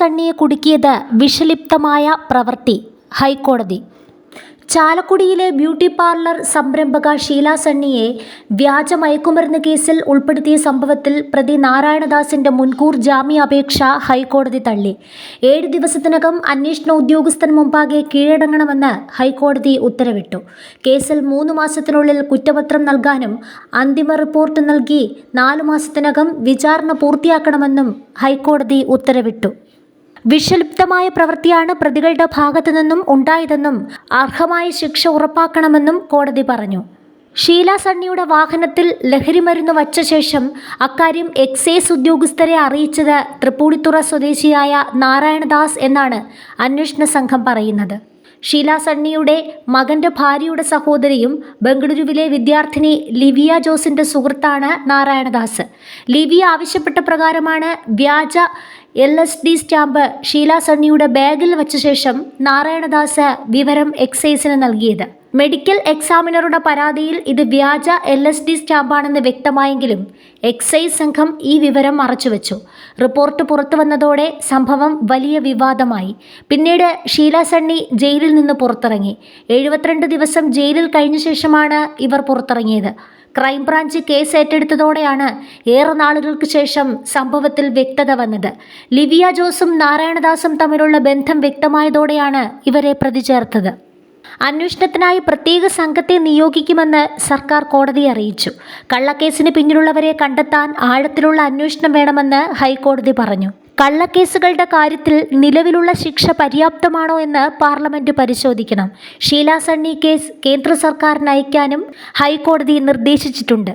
സണ്ണിയെ കുടുക്കിയത് വിഷലിപ്തമായ പ്രവൃത്തി ഹൈക്കോടതി. ചാലക്കുടിയിലെ ബ്യൂട്ടി പാർലർ സംരംഭക ഷീല സണ്ണിയെ വ്യാജ മയക്കുമരുന്ന് കേസിൽ ഉൾപ്പെടുത്തിയ സംഭവത്തിൽ പ്രതി നാരായണദാസിന്റെ മുൻകൂർ ജാമ്യാപേക്ഷ ഹൈക്കോടതി തള്ളി. ഏഴ് ദിവസത്തിനകം അന്വേഷണ ഉദ്യോഗസ്ഥന് മുമ്പാകെ കീഴടങ്ങണമെന്ന് ഹൈക്കോടതി ഉത്തരവിട്ടു. കേസിൽ മൂന്ന് മാസത്തിനുള്ളിൽ കുറ്റപത്രം നൽകാനും അന്തിമ റിപ്പോർട്ട് നൽകി നാലു മാസത്തിനകം വിചാരണ പൂർത്തിയാക്കണമെന്നും ഹൈക്കോടതി ഉത്തരവിട്ടു. വിഷലിപ്തമായ പ്രവൃത്തിയാണ് പ്രതികളുടെ ഭാഗത്തു നിന്നും ഉണ്ടായതെന്നും അർഹമായ ശിക്ഷ ഉറപ്പാക്കണമെന്നും കോടതി പറഞ്ഞു. ഷീല സണ്ണിയുടെ വാഹനത്തിൽ ലഹരിമരുന്ന് വച്ച ശേഷം അക്കാര്യം എക്സൈസ് ഉദ്യോഗസ്ഥരെ അറിയിച്ചത് തൃപ്പൂണിത്തുറ സ്വദേശിയായ നാരായണദാസ് എന്നാണ് അന്വേഷണ സംഘം പറയുന്നത്. ഷീല സണ്ണിയുടെ മകന്റെ ഭാര്യയുടെ സഹോദരിയും ബംഗളൂരുവിലെ വിദ്യാർത്ഥിനി ലിവിയ ജോസിന്റെ സുഹൃത്താണ് നാരായണദാസ്. ലിവിയ ആവശ്യപ്പെട്ട പ്രകാരമാണ് വ്യാജ L S D stamp Sheela സണ്ണിയുടെ ബാഗിൽ വച്ച ശേഷം നാരായണദാസ് വിവരം എക്സൈസിന് നൽകിയത്. മെഡിക്കൽ എക്സാമിനറുടെ പരാതിയിൽ ഇത് വ്യാജ എൽ എസ് ഡി സ്റ്റാമ്പാണെന്ന് വ്യക്തമായെങ്കിലും എക്സൈസ് സംഘം ഈ വിവരം മറച്ചുവെച്ചു. റിപ്പോർട്ട് പുറത്തു വന്നതോടെ സംഭവം വലിയ വിവാദമായി. പിന്നീട് ഷീല സണ്ണി ജയിലിൽ നിന്ന് പുറത്തിറങ്ങി. എഴുപത്തിരണ്ട് ദിവസം ജയിലിൽ കഴിഞ്ഞ ശേഷമാണ് ഇവർ പുറത്തിറങ്ങിയത്. ക്രൈംബ്രാഞ്ച് കേസ് ഏറ്റെടുത്തതോടെയാണ് ഏറെ നാളുകൾക്ക് ശേഷം സംഭവത്തിൽ വ്യക്തത വന്നത്. ലിവിയ ജോസും നാരായണദാസും തമ്മിലുള്ള ബന്ധം വ്യക്തമായതോടെയാണ് ഇവരെ പ്രതി ചേർത്തത്. അന്വേഷണത്തിനായി പ്രത്യേക സംഘത്തെ നിയോഗിക്കുമെന്ന് സർക്കാർ കോടതിയെ അറിയിച്ചു. കള്ളക്കേസിന് പിന്നിലുള്ളവരെ കണ്ടെത്താൻ ആഴത്തിലുള്ള അന്വേഷണം വേണമെന്ന് ഹൈക്കോടതി പറഞ്ഞു. കള്ളക്കേസുകളുടെ കാര്യത്തിൽ നിലവിലുള്ള ശിക്ഷ പര്യാപ്തമാണോ എന്ന് പാർലമെന്റ് പരിശോധിക്കണം. ഷീല സണ്ണി കേസ് കേന്ദ്ര സർക്കാരിന് അയക്കാനും ഹൈക്കോടതി നിർദ്ദേശിച്ചിട്ടുണ്ട്.